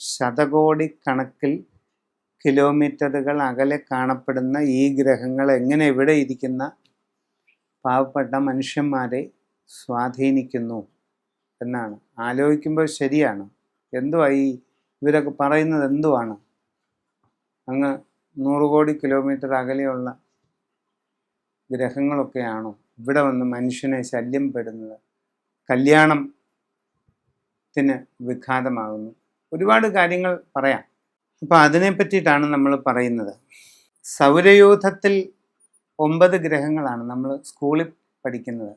ശതകോടി കണക്കിൽ കിലോമീറ്ററുകൾ അകലെ കാണപ്പെടുന്ന ഈ ഗ്രഹങ്ങൾ എങ്ങനെ ഇവിടെ ഇരിക്കുന്ന പാവപ്പെട്ട മനുഷ്യന്മാരെ സ്വാധീനിക്കുന്നു എന്നാണ്. ആലോചിക്കുമ്പോൾ ശരിയാണ്. എന്തുവാ ഈ ഇവരൊക്കെ പറയുന്നത് എന്തുവാണ്? അങ്ങ് നൂറ് കോടി കിലോമീറ്റർ അകലെയുള്ള ഗ്രഹങ്ങളൊക്കെയാണോ ഇവിടെ വന്ന് മനുഷ്യനെ ശല്യം പെടുന്നത്? കല്യാണത്തിന് വിഘാതമാകുന്നു. ഒരുപാട് കാര്യങ്ങൾ പറയാം. അപ്പോൾ അതിനെ പറ്റിയിട്ടാണ് നമ്മൾ പറയുന്നത്. സൗരയൂഥത്തിൽ ഒമ്പത് ഗ്രഹങ്ങളാണ് നമ്മൾ സ്കൂളിൽ പഠിക്കുന്നത്.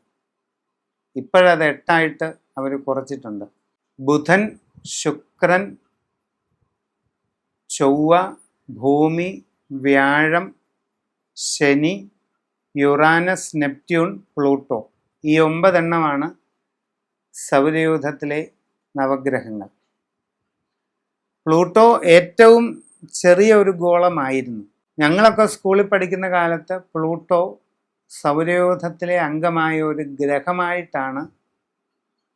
ഇപ്പോഴത് എട്ടായിട്ട് അവർ കുറച്ചിട്ടുണ്ട്. ബുധൻ ശുക്രൻ ചൊവ്വ ഭൂമി വ്യാഴം ശനി യുറാനസ് നെപ്റ്റ്യൂൺ പ്ലൂട്ടോ. ഈ ഒമ്പതെണ്ണമാണ് സൗരയൂഥത്തിലെ നവഗ്രഹങ്ങൾ. പ്ലൂട്ടോ ഏറ്റവും ചെറിയ ഒരു ഗോളമായിരുന്നു. ഞങ്ങളൊക്കെ സ്കൂളിൽ പഠിക്കുന്ന കാലത്ത് പ്ലൂട്ടോ സൗരയൂഥത്തിലെ അംഗമായ ഒരു ഗ്രഹമായിട്ടാണ്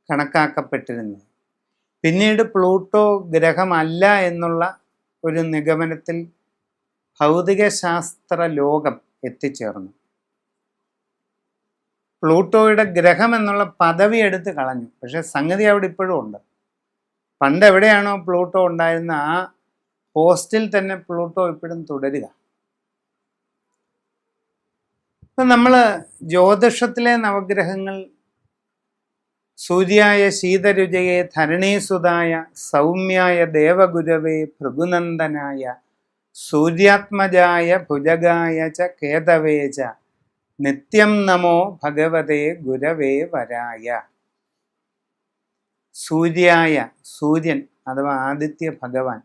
കണക്കാക്കപ്പെട്ടിരുന്നത്. പിന്നീട് പ്ലൂട്ടോ ഗ്രഹമല്ല എന്നുള്ള ഒരു നിഗമനത്തിൽ ഭൗതികശാസ്ത്ര ലോകം എത്തിച്ചേർന്നു. പ്ലൂട്ടോയുടെ ഗ്രഹം എന്നുള്ള പദവി എടുത്ത് കളഞ്ഞു. പക്ഷെ സംഗതി അവിടെ ഇപ്പോഴും ഉണ്ട്. പണ്ട് എവിടെയാണോ പ്ലൂട്ടോ ഉണ്ടായിരുന്ന ആ പോസ്റ്റിൽ തന്നെ പ്ലൂട്ടോ ഇപ്പോഴും തുടരുക. ഇപ്പം നമ്മൾ ജ്യോതിഷത്തിലെ നവഗ്രഹങ്ങൾ സൂര്യായ ശീതരുചയെ ധരണീസുതായ സൗമ്യായ ദേവഗുരവേ ഭൃഗുനന്ദനായ സൂര്യാത്മജായ ഭുജഗായ ച കേതവേ ച നിത്യം നമോ ഭഗവതേ ഗുരവേ വരായ. സൂര്യായ സൂര്യൻ അഥവാ ആദിത്യ ഭഗവാൻ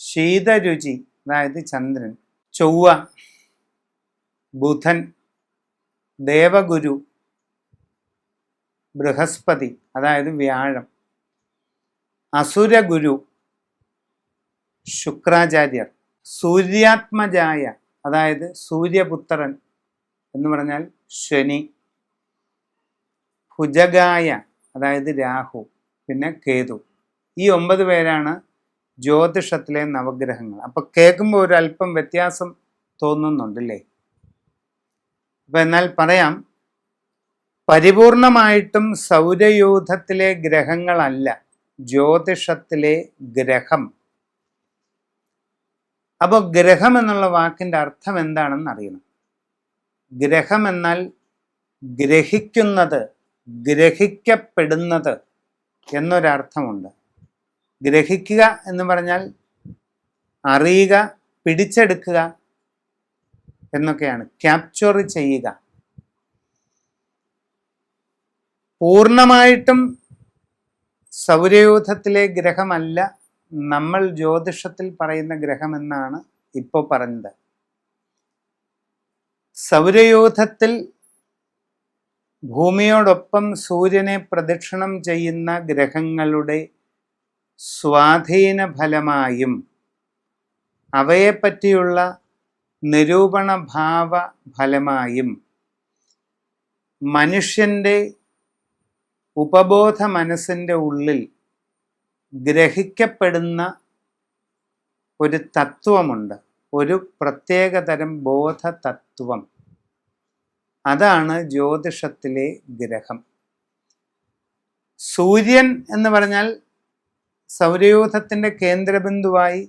ശീതരുചി അതായത് ചന്ദ്രൻ ചൊവ്വ ബുധൻ ദേവഗുരു ബൃഹസ്പതി അതായത് വ്യാഴം അസുരഗുരു ശുക്രാചാര്യർ സൂര്യാത്മജായ അതായത് സൂര്യപുത്രൻ എന്ന് പറഞ്ഞാൽ ശനി ഭുജഗായ അതായത് രാഹു പിന്നെ കേതു. ഈ ഒമ്പത് പേരാണ് ജ്യോതിഷത്തിലെ നവഗ്രഹങ്ങൾ. അപ്പോൾ കേൾക്കുമ്പോൾ ഒരു അല്പം വ്യത്യാസം തോന്നുന്നുണ്ടല്ലേ? അപ്പം എന്നാൽ പറയാം പരിപൂർണമായിട്ടും സൗരയൂഥത്തിലെ ഗ്രഹങ്ങളല്ല ജ്യോതിഷത്തിലെ ഗ്രഹം. അപ്പോൾ ഗ്രഹം എന്നുള്ള വാക്കിന്റെ അർത്ഥം എന്താണെന്ന് അറിയണം. ഗ്രഹം എന്നാൽ ഗ്രഹിക്കുന്നത് ഗ്രഹിക്കപ്പെടുന്നത് എന്നൊരർത്ഥമുണ്ട്. ഗ്രഹിക്കുക എന്ന് പറഞ്ഞാൽ അറിയുക പിടിച്ചെടുക്കുക എന്നൊക്കെയാണ്. ക്യാപ്ചർ ചെയ്യുക. പൂർണമായിട്ടും സൗരയൂഥത്തിലെ ഗ്രഹമല്ല നമ്മൾ ജ്യോതിഷത്തിൽ പറയുന്ന ഗ്രഹമെന്നാണ് ഇപ്പോൾ പറഞ്ഞത്. സൗരയൂഥത്തിൽ ഭൂമിയോടൊപ്പം സൂര്യനെ പ്രദക്ഷിണം ചെയ്യുന്ന ഗ്രഹങ്ങളുടെ സ്വാധീന ഫലമായും അവയെപ്പറ്റിയുള്ള നിരൂപണഭാവ ഫലമായും മനുഷ്യന്റെ ഉപബോധ മനസ്സിന്റെ ഉള്ളിൽ ഗ്രഹിക്കപ്പെടുന്ന ഒരു തത്വമുണ്ട്. ഒരു പ്രത്യേകതരം ബോധ തത്വം അതാണ് ജ്യോതിഷത്തിലെ ഗ്രഹം. സൂര്യൻ എന്ന് പറഞ്ഞാൽ സൗരയൂഥത്തിന്റെ കേന്ദ്രബിന്ദുവായി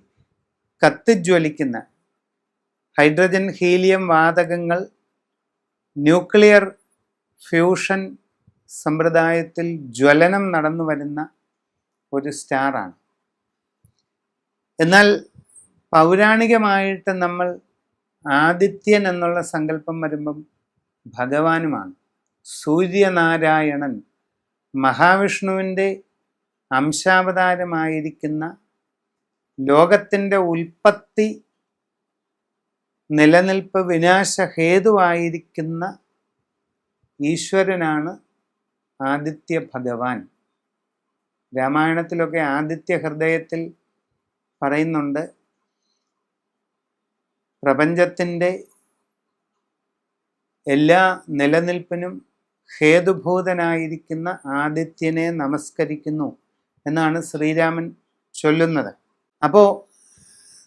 കത്തിജ്വലിക്കുന്ന ഹൈഡ്രജൻ ഹീലിയം വാതകങ്ങൾ ന്യൂക്ലിയർ ഫ്യൂഷൻ സമ്പ്രദായത്തിൽ ജ്വലനം നടന്നു വരുന്ന ഒരു സ്റ്റാറാണ്. എന്നാൽ പൗരാണികമായിട്ട് നമ്മൾ ആദിത്യൻ എന്നുള്ള സങ്കല്പം വരുമ്പം ഭഗവാനുമാണ്. സൂര്യനാരായണൻ മഹാവിഷ്ണുവിന്റെ അംശാവതാരമായിരിക്കുന്ന ലോകത്തിന്റെ ഉൽപ്പത്തി നിലനിൽപ്പ് വിനാശഹേതുവായിരിക്കുന്ന ഈശ്വരനാണ് ആദിത്യ ഭഗവാൻ. രാമായണത്തിലൊക്കെ ആദിത്യ ഹൃദയത്തിൽ പറയുന്നുണ്ട് പ്രപഞ്ചത്തിന്റെ എല്ലാ നിലനിൽപ്പിനും ഹേതുഭൂതനായിരിക്കുന്ന ആദിത്യനെ നമസ്കരിക്കുന്നു എന്നാണ് ശ്രീരാമൻ ചൊല്ലുന്നത്. അപ്പോൾ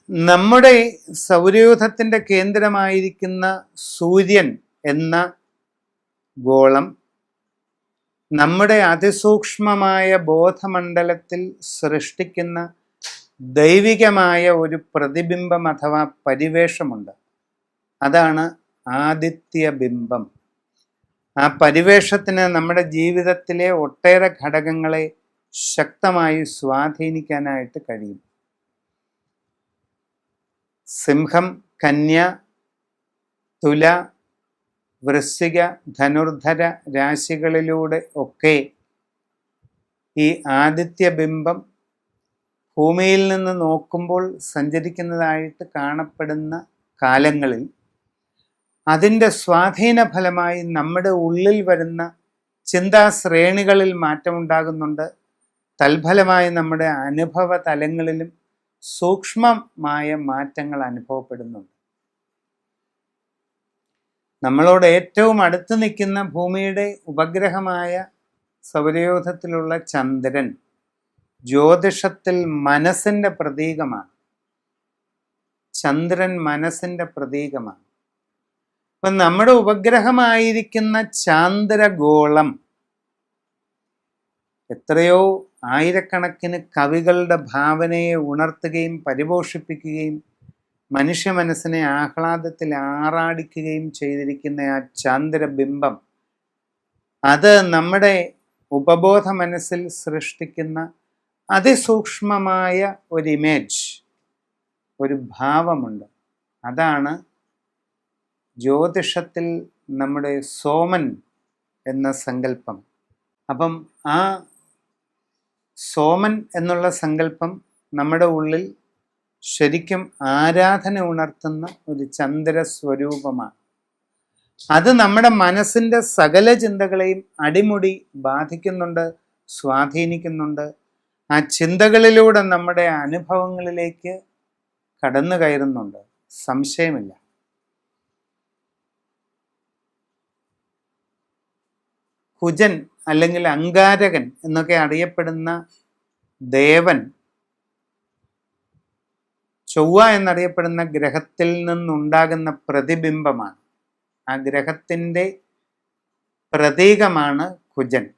നമ്മുടെ സൗരയൂഥത്തിന്റെ കേന്ദ്രമായിരിക്കുന്ന സൂര്യൻ എന്ന ഗോളം നമ്മുടെ അതിസൂക്ഷ്മമായ ബോധമണ്ഡലത്തിൽ സൃഷ്ടിക്കുന്ന ദൈവികമായ ഒരു പ്രതിബിംബം അഥവാ പരിവേഷമുണ്ട്. അതാണ് ആദിത്യബിംബം. ആ പരിവേഷത്തിന് നമ്മുടെ ജീവിതത്തിലെ ഒട്ടേറെ ഘടകങ്ങളെ ശക്തമായി സ്വാധീനിക്കാനായിട്ട് കഴിയും. സിംഹം കന്യ തുല വൃശ്ചിക ധനുർധര രാശികളിലൂടെ ഒക്കെ ഈ ആദിത്യബിംബം ഭൂമിയിൽ നിന്ന് നോക്കുമ്പോൾ സഞ്ചരിക്കുന്നതായിട്ട് കാണപ്പെടുന്ന കാലങ്ങളിൽ അതിന്റെ സ്വാധീന ഫലമായി നമ്മുടെ ഉള്ളിൽ വരുന്ന ചിന്താശ്രേണികളിൽ മാറ്റമുണ്ടാകുന്നുണ്ട്. തൽഫലമായി നമ്മുടെ അനുഭവ തലങ്ങളിലും സൂക്ഷ്മമായ മാറ്റങ്ങൾ അനുഭവപ്പെടുന്നുണ്ട്. നമ്മളോട് ഏറ്റവും അടുത്ത് നിൽക്കുന്ന ഭൂമിയുടെ ഉപഗ്രഹമായ സൗരയൂഥത്തിലുള്ള ചന്ദ്രൻ ജ്യോതിഷത്തിൽ മനസ്സിന്റെ പ്രതീകമാണ്. ചന്ദ്രൻ മനസ്സിന്റെ പ്രതീകമാണ്. അപ്പം നമ്മുടെ ഉപഗ്രഹമായിരിക്കുന്ന ചാന്ദ്രഗോളം എത്രയോ ആയിരക്കണക്കിന് കവികളുടെ ഭാവനയെ ഉണർത്തുകയും പരിപോഷിപ്പിക്കുകയും മനുഷ്യ മനസ്സിനെ ആഹ്ലാദത്തിൽ ആറാടിക്കുകയും ചെയ്തിരിക്കുന്ന ആ ചാന്ദ്രബിംബം അത് നമ്മുടെ ഉപബോധ മനസ്സിൽ സൃഷ്ടിക്കുന്ന അതിസൂക്ഷ്മമായ ഒരു ഇമേജ് ഒരു ഭാവമുണ്ട്. അതാണ് ജ്യോതിഷത്തിൽ നമ്മുടെ സോമൻ എന്ന സങ്കല്പം. അപ്പം ആ സോമൻ എന്നുള്ള സങ്കല്പം നമ്മുടെ ഉള്ളിൽ ശരിക്കും ആരാധന ഉണർത്തുന്ന ഒരു ചന്ദ്ര സ്വരൂപമാണ് അത് നമ്മുടെ മനസ്സിന്റെ സകല ചിന്തകളെയും അടിമുടി ബാധിക്കുന്നുണ്ട് സ്വാധീനിക്കുന്നുണ്ട്. ആ ചിന്തകളിലൂടെ നമ്മുടെ അനുഭവങ്ങളിലേക്ക് കടന്നു കയറുന്നുണ്ട് സംശയമില്ല. കുജൻ അല്ലെങ്കിൽ അങ്കാരകൻ എന്നൊക്കെ അറിയപ്പെടുന്ന ദേവൻ ചൊവ്വ എന്നറിയപ്പെടുന്ന ഗ്രഹത്തിൽ നിന്നുണ്ടാകുന്ന പ്രതിബിംബമാണ്. ആ ഗ്രഹത്തിന്റെ പ്രതീകമാണ് കുജൻ.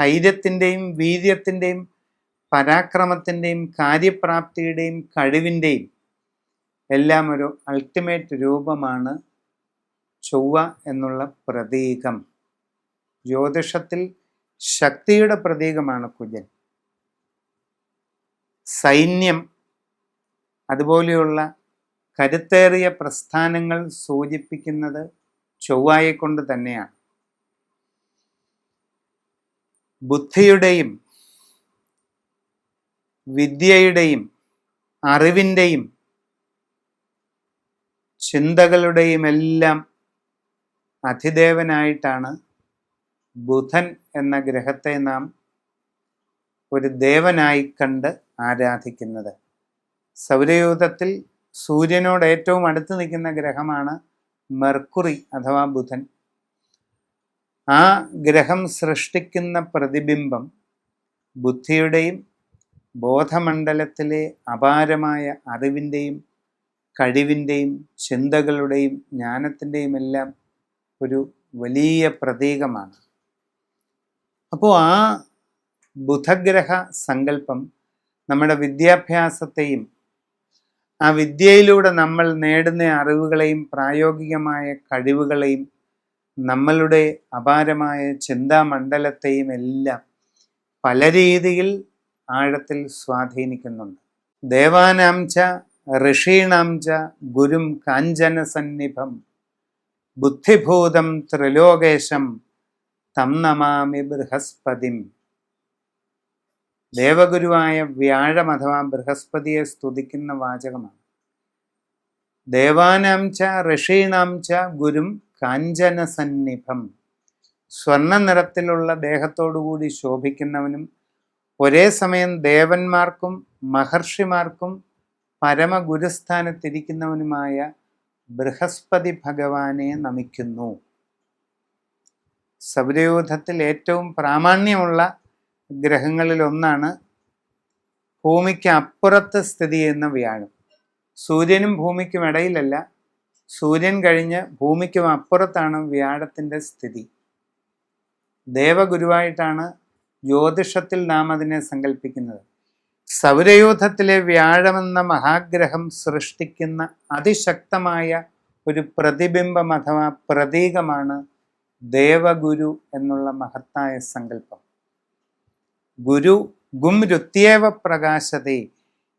ധൈര്യത്തിന്റെയും വീര്യത്തിന്റെയും പരാക്രമത്തിന്റെയും കാര്യപ്രാപ്തിയുടെയും കഴിവിന്റെയും എല്ലാം ഒരു അൾട്ടിമേറ്റ് രൂപമാണ് ചൊവ്വ എന്നുള്ള പ്രതീകം. ജ്യോതിഷത്തിൽ ശക്തിയുടെ പ്രതീകമാണ് കുജൻ. സൈന്യം അതുപോലെയുള്ള കരുത്തേറിയ പ്രസ്ഥാനങ്ങൾ സൂചിപ്പിക്കുന്നത് ചൊവ്വായെ കൊണ്ട് തന്നെയാണ്. ബുദ്ധിയുടെയും വിദ്യയുടെയും അറിവിന്റെയും ചിന്തകളുടെയും എല്ലാം അധിദേവനായിട്ടാണ് ബുധൻ എന്ന ഗ്രഹത്തെ നാം ഒരു ദേവനായി കണ്ട് ആരാധിക്കുന്നത്. സൗരയൂഥത്തിൽ സൂര്യനോട് ഏറ്റവും അടുത്ത് നിൽക്കുന്ന ഗ്രഹമാണ് മെർക്കുറി അഥവാ ബുധൻ. ആ ഗ്രഹം സൃഷ്ടിക്കുന്ന പ്രതിബിംബം ബുദ്ധിയുടെയും ബോധമണ്ഡലത്തിലെ അപാരമായ അറിവിന്റെയും കഴിവിന്റെയും ചിന്തകളുടെയും ജ്ഞാനത്തിന്റെയും എല്ലാം ഒരു വലിയ പ്രതീകമാണ്. അപ്പോൾ ആ ബുധഗ്രഹ സങ്കല്പം നമ്മുടെ വിദ്യാഭ്യാസത്തെയും ആ വിദ്യയിലൂടെ നമ്മൾ നേടുന്ന അറിവുകളെയും പ്രായോഗികമായ കഴിവുകളെയും നമ്മളുടെ അപാരമായ ചിന്താമണ്ഡലത്തെയും എല്ലാം പല രീതിയിൽ ആഴത്തിൽ സ്വാധീനിക്കുന്നുണ്ട്. ദേവാനാം ച ഋഷീണാം ച ഗുരും കാഞ്ചന സന്നിഭം ബുദ്ധിഭൂതം ത്രിലോകേശം തം നമാമി ബൃഹസ്പതിം. ദേവഗുരുവായ വ്യാഴം അഥവാ ബൃഹസ്പതിയെ സ്തുതിക്കുന്ന വാചകമാണ്. ദേവാനാം ച ഋഷീണാം ച ഗുരും കാഞ്ചന സന്നിഭം സ്വർണ നിറത്തിലുള്ള ദേഹത്തോടുകൂടി ശോഭിക്കുന്നവനും ഒരേ സമയം ദേവന്മാർക്കും മഹർഷിമാർക്കും പരമഗുരുസ്ഥാനത്തിരിക്കുന്നവനുമായ ബൃഹസ്പതി ഭഗവാനെ നമിക്കുന്നു. സൗരയൂഥത്തിൽ ഏറ്റവും പ്രാമാണ്യമുള്ള ഗ്രഹങ്ങളിൽ ഒന്നാണ് ഭൂമിക്ക് അപ്പുറത്ത് സ്ഥിതി ചെയ്യുന്ന വ്യാഴം. സൂര്യനും ഭൂമിക്കും ഇടയിലല്ല സൂര്യൻ കഴിഞ്ഞ് ഭൂമിക്കും അപ്പുറത്താണ് വ്യാഴത്തിന്റെ സ്ഥിതി. ദേവഗുരുവായിട്ടാണ് ജ്യോതിഷത്തിൽ നാം അതിനെ സങ്കല്പിക്കുന്നത്. സൗരയൂഥത്തിലെ വ്യാഴമെന്ന മഹാഗ്രഹം സൃഷ്ടിക്കുന്ന അതിശക്തമായ ഒരു പ്രതിബിംബം അഥവാ പ്രതീകമാണ് ദേവഗുരു എന്നുള്ള മഹത്തായ സങ്കല്പം. ഗുരു ഗും രുത്യേവ പ്രകാശതേ.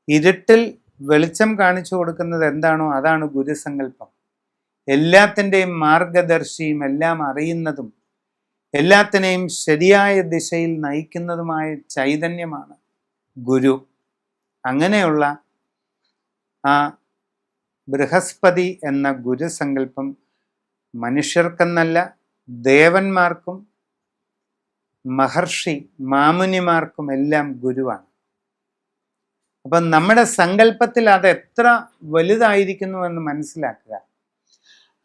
ഇരുട്ടിൽ വെളിച്ചം കാണിച്ചു കൊടുക്കുന്നത് എന്താണോ അതാണ് ഗുരുസങ്കല്പം എല്ലാത്തിന്റെയും മാർഗദർശിയും എല്ലാം അറിയുന്നതും എല്ലാത്തിനെയും ശരിയായ ദിശയിൽ നയിക്കുന്നതുമായ ചൈതന്യമാണ് ഗുരു. അങ്ങനെയുള്ള ആ ബൃഹസ്പതി എന്ന ഗുരുസങ്കല്പം മനുഷ്യർക്കെന്നല്ല ദേവന്മാർക്കും മഹർഷി മാമുനിമാർക്കും എല്ലാം ഗുരുവാണ്. അപ്പം നമ്മുടെ സങ്കല്പത്തിൽ അത് എത്ര വലുതായിരിക്കുന്നു എന്ന് മനസ്സിലാക്കുക.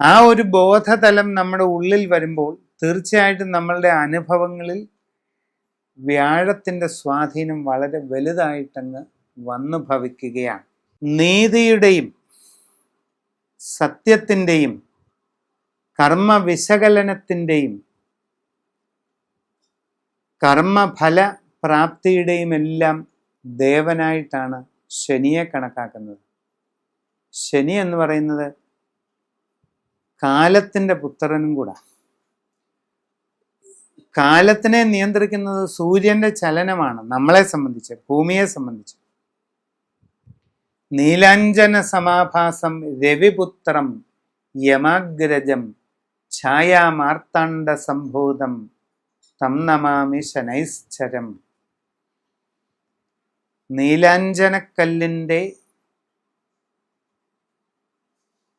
ആ ഒരു ബോധതലം നമ്മുടെ ഉള്ളിൽ വരുമ്പോൾ തീർച്ചയായിട്ടും നമ്മളുടെ അനുഭവങ്ങളിൽ വ്യാഴത്തിന്റെ സ്വാധീനം വളരെ വലുതായിട്ടങ്ങ് വന്നു ഭവിക്കുകയാണ് നീതിയുടെയും സത്യത്തിന്റെയും കർമ്മ വിശകലനത്തിന്റെയും കർമ്മഫല പ്രാപ്തിയുടെയും എല്ലാം ദേവനായിട്ടാണ് ശനിയെ കണക്കാക്കുന്നത്. ശനി എന്ന് പറയുന്നത് കാലത്തിന്റെ പുത്രനും കൂടാ. കാലത്തിനെ നിയന്ത്രിക്കുന്നത് സൂര്യന്റെ ചലനമാണ് നമ്മളെ സംബന്ധിച്ച് ഭൂമിയെ സംബന്ധിച്ച്. നീലാഞ്ജന സമാഭാസം രവിപുത്രം യമാഗ്രജം ഛായാമാർത്താണ്ഡ സംഭൂതം തം നമാമി ശനൈശ്ചരം. നീലാഞ്ജനക്കല്ലിന്റെ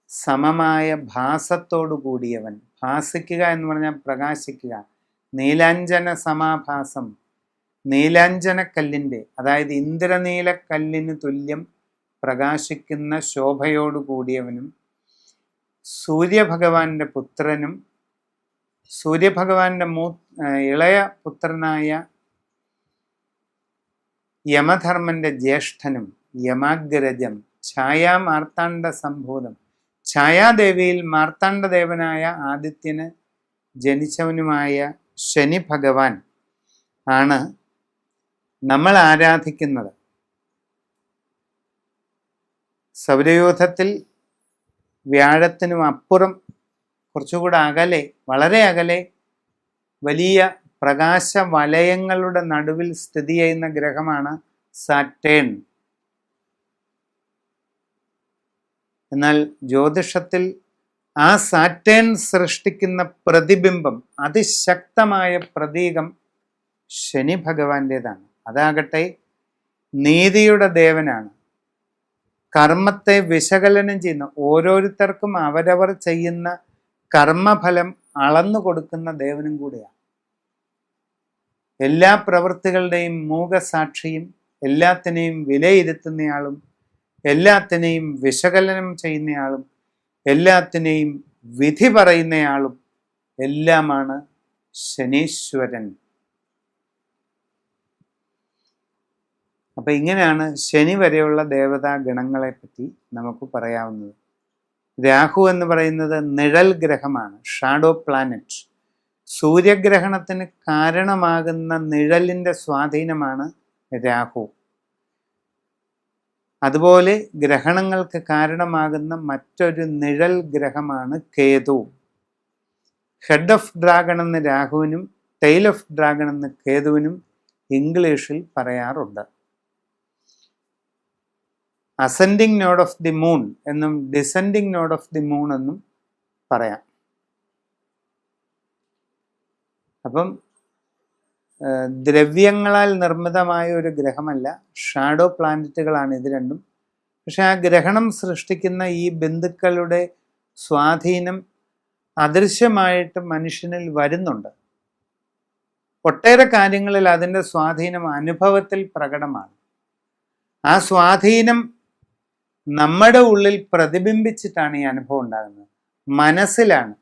സമമായ ഭാസത്തോടു കൂടിയവൻ ഭാസിക്കുക എന്ന് പറഞ്ഞാൽ പ്രകാശിക്കുക നീലാഞ്ജന സമാഭാസം നീലാഞ്ജനക്കല്ലിന്റെ അതായത് ഇന്ദ്രനീലക്കല്ലിന് തുല്യം പ്രകാശിക്കുന്ന ശോഭയോടു കൂടിയവനും സൂര്യഭഗവാന്റെ പുത്രനും സൂര്യഭഗവാന്റെ മൂ ഇളയ പുത്രനായ യമധർമ്മന്റെ ജ്യേഷ്ഠനും യമാഗ്രജം ഛായാ മാർത്താണ്ഡ സംഭൂതം ഛായാദേവിയിൽ മാർത്താണ്ഡദേവനായ ആദിത്യന് ജനിച്ചവനുമായ ശനി ഭഗവാൻ ആണ് നമ്മൾ ആരാധിക്കുന്നത്. സൗരയൂഥത്തിൽ വ്യാഴത്തിനും അപ്പുറം കുറച്ചുകൂടെ അകലെ വളരെ അകലെ വലിയ പ്രകാശ വലയങ്ങളുടെ നടുവിൽ സ്ഥിതി ചെയ്യുന്ന ഗ്രഹമാണ് സാറ്റേൺ. എന്നാൽ ജ്യോതിഷത്തിൽ ആ സാറ്റേൺ സൃഷ്ടിക്കുന്ന പ്രതിബിംബം അതിശക്തമായ പ്രതീകം ശനി ഭഗവാന്റേതാണ്. അതാകട്ടെ നീതിയുടെ ദേവനാണ്. കർമ്മത്തെ വിശകലനം ചെയ്യുന്ന ഓരോരുത്തർക്കും അവരവർ ചെയ്യുന്ന കർമ്മഫലം അളന്നു കൊടുക്കുന്ന ദേവനും കൂടിയാണ്. എല്ലാ പ്രവൃത്തികളുടെയും മൂകസാക്ഷിയും എല്ലാത്തിനെയും വിലയിരുത്തുന്നയാളും എല്ലാത്തിനെയും വിശകലനം ചെയ്യുന്നയാളും എല്ലാത്തിനെയും വിധി പറയുന്നയാളും എല്ലാമാണ് ശനീശ്വരൻ. അപ്പം ഇങ്ങനെയാണ് ശനി വരെയുള്ള ദേവതാ ഗണങ്ങളെ പറ്റി നമുക്ക് പറയാവുന്നത്. രാഹു എന്ന് പറയുന്നത് നിഴൽ ഗ്രഹമാണ് ഷാഡോ പ്ലാനറ്റ് സൂര്യഗ്രഹണത്തിന് കാരണമാകുന്ന നിഴലിന്റെ സ്വാധീനമാണ് രാഹു. അതുപോലെ ഗ്രഹണങ്ങൾക്ക് കാരണമാകുന്ന മറ്റൊരു നിഴൽ ഗ്രഹമാണ് കേതു. ഹെഡ് ഓഫ് ഡ്രാഗൺ എന്ന് രാഹുവിനും ടെയിൽ ഓഫ് ഡ്രാഗൺ എന്ന് കേതുവിനും ഇംഗ്ലീഷിൽ പറയാറുണ്ട്. Ascending node of the moon എന്നും descending node of the moon എന്നും പറയാം. അപ്പം ദ്രവ്യങ്ങളാൽ നിർമ്മിതമായ ഒരു ഗ്രഹമല്ല ഷാഡോ പ്ലാനറ്റുകളാണ് ഇത് രണ്ടും. പക്ഷെ ആ ഗ്രഹണം സൃഷ്ടിക്കുന്ന ഈ ബന്ധുക്കളുടെ സ്വാധീനം അദൃശ്യമായിട്ട് മനുഷ്യനിൽ വരുന്നുണ്ട്. ഒട്ടേറെ കാര്യങ്ങളിൽ അതിന്റെ സ്വാധീനം അനുഭവത്തിൽ പ്രകടമാണ്. ആ സ്വാധീനം നമ്മുടെ ഉള്ളിൽ പ്രതിബിംബിച്ചിട്ടാണ് ഈ അനുഭവം ഉണ്ടാകുന്നത്. മനസ്സിലാണ്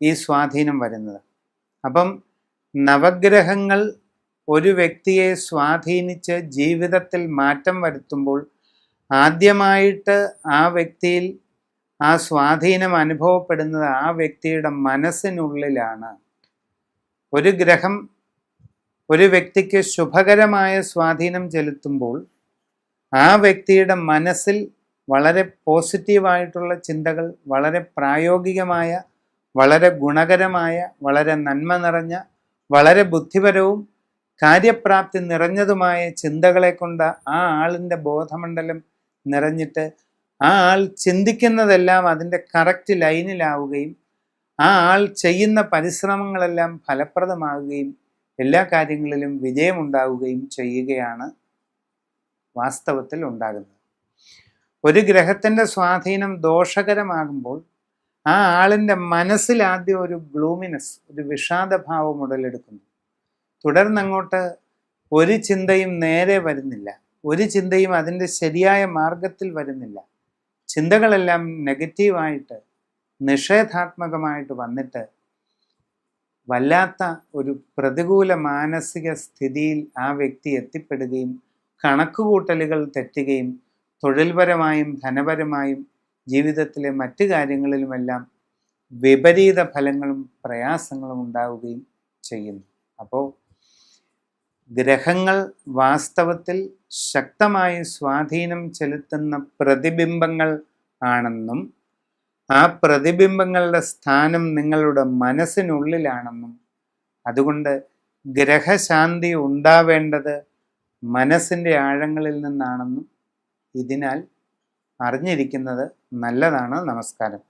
ഈ സ്വാധീനം വരുന്നത്. അപ്പം നവഗ്രഹങ്ങൾ ഒരു വ്യക്തിയെ സ്വാധീനിച്ച് ജീവിതത്തിൽ മാറ്റം വരുത്തുമ്പോൾ ആദ്യമായിട്ട് ആ വ്യക്തിയിൽ ആ സ്വാധീനം അനുഭവപ്പെടുന്നത് ആ വ്യക്തിയുടെ മനസ്സിനുള്ളിലാണ്. ഒരു ഗ്രഹം ഒരു വ്യക്തിക്ക് ശുഭകരമായ സ്വാധീനം ചെലുത്തുമ്പോൾ ആ വ്യക്തിയുടെ മനസ്സിൽ വളരെ പോസിറ്റീവായിട്ടുള്ള ചിന്തകൾ വളരെ പ്രായോഗികമായ വളരെ ഗുണകരമായ വളരെ നന്മ നിറഞ്ഞ വളരെ ബുദ്ധിപരവും കാര്യപ്രാപ്തി നിറഞ്ഞതുമായ ചിന്തകളെ കൊണ്ട് ആ ആളിന്റെ ബോധമണ്ഡലം നിറഞ്ഞിട്ട് ആ ആൾ ചിന്തിക്കുന്നതെല്ലാം അതിന്റെ കറക്റ്റ് ലൈനിലാവുകയും ആ ആൾ ചെയ്യുന്ന പരിശ്രമങ്ങളെല്ലാം ഫലപ്രദമാവുകയും എല്ലാ കാര്യങ്ങളിലും വിജയമുണ്ടാവുകയും ചെയ്യുകയാണ് വാസ്തവത്തിൽ ഉണ്ടാകുന്നത്. ഒരു ഗ്രഹത്തിന്റെ സ്വാധീനം ദോഷകരമാകുമ്പോൾ ആ ആളിന്റെ മനസ്സിൽ ആദ്യം ഒരു ഗ്ലൂമിനസ് ഒരു വിഷാദഭാവം ഉടലെടുക്കുന്നു. തുടർന്നങ്ങോട്ട് ഒരു ചിന്തയും നേരെ വരുന്നില്ല. ഒരു ചിന്തയും അതിന്റെ ശരിയായ മാർഗത്തിൽ വരുന്നില്ല. ചിന്തകളെല്ലാം നെഗറ്റീവായിട്ട് നിഷേധാത്മകമായിട്ട് വന്നിട്ട് വല്ലാത്ത ഒരു പ്രതികൂല മാനസിക സ്ഥിതിയിൽ ആ വ്യക്തി എത്തിപ്പെടുകയും കണക്കുകൂട്ടലുകൾ തെറ്റുകയും തൊഴിൽപരമായും ധനപരമായും ജീവിതത്തിലെ മറ്റു കാര്യങ്ങളിലുമെല്ലാം വിപരീത ഫലങ്ങളും പ്രയാസങ്ങളും ഉണ്ടാവുകയും ചെയ്യുന്നു. അപ്പോൾ ഗ്രഹങ്ങൾ വാസ്തവത്തിൽ ശക്തമായി സ്വാധീനം ചെലുത്തുന്ന പ്രതിബിംബങ്ങൾ ആണെന്നും ആ പ്രതിബിംബങ്ങളുടെ സ്ഥാനം നിങ്ങളുടെ മനസ്സിനുള്ളിലാണെന്നും അതുകൊണ്ട് ഗ്രഹശാന്തി ഉണ്ടാവേണ്ടത് മനസ്സിന്റെ ആഴങ്ങളിൽ നിന്നാണെന്നും ഇതിനാൽ അറിഞ്ഞിരിക്കുന്നത് നല്ലതാണ്. നമസ്കാരം.